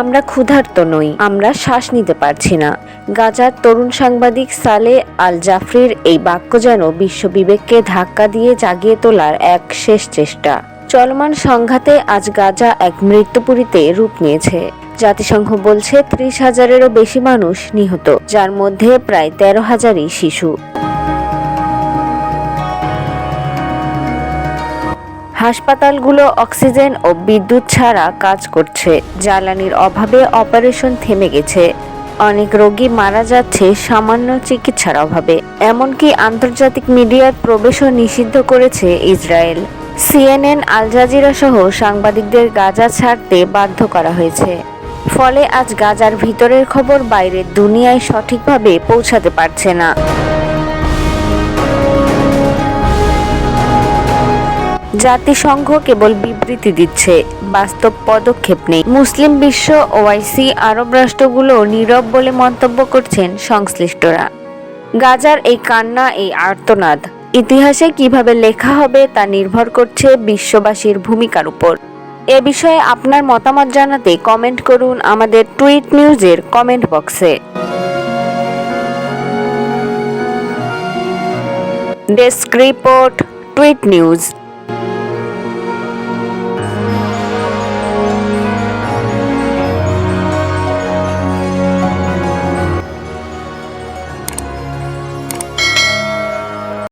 আমরা ক্ষুধার্ত নই, আমরা শ্বাস নিতে পারছি না। গাজার তরুণ সাংবাদিক সালে আল জাফরির এই বাক্য যেন বিশ্ব বিবেককে ধাক্কা দিয়ে জাগিয়ে তোলার এক শেষ চেষ্টা। চলমান সংঘাতে আজ গাজা এক মৃত্যুপুরীতে রূপ নিয়েছে। জাতিসংঘ বলছে ত্রিশ হাজারেরও বেশি মানুষ নিহত, যার মধ্যে প্রায় তেরো হাজারই শিশু। হাসপাতালগুলো অক্সিজেন ও বিদ্যুৎ ছাড়া কাজ করছে। জ্বালানির অভাবে অপারেশন থেমে গেছে। অনেক রোগী মারা যাচ্ছে সামান্য চিকিৎসার অভাবে। এমনকি আন্তর্জাতিক মিডিয়ার প্রবেশও নিষিদ্ধ করেছে ইসরায়েল। সিএনএন, আল জাজিরা সহ সাংবাদিকদের গাজা ছাড়তে বাধ্য করা হয়েছে। ফলে আজ গাজার ভিতরের খবর বাইরের দুনিয়ায় সঠিকভাবে পৌঁছাতে পারছে না। জাতিসংঘ কেবল বিবৃতি দিচ্ছে, বাস্তব পদক্ষেপ নেই। মুসলিম বিশ্ব, ওআইসি, আরব রাষ্ট্রগুলো নীরব বলে মন্তব্য করছেন সংশ্লিষ্টরা। গাজার এই কান্না, এই আর্তনাদ, ইতিহাসে কীভাবে লেখা হবে তা নির্ভর করছে বিশ্ববাসীর ভূমিকার উপর। এ বিষয়ে আপনার মতামত জানাতে কমেন্ট করুন আমাদের টুইট নিউজের কমেন্ট বক্সে। Desk report, tweet news.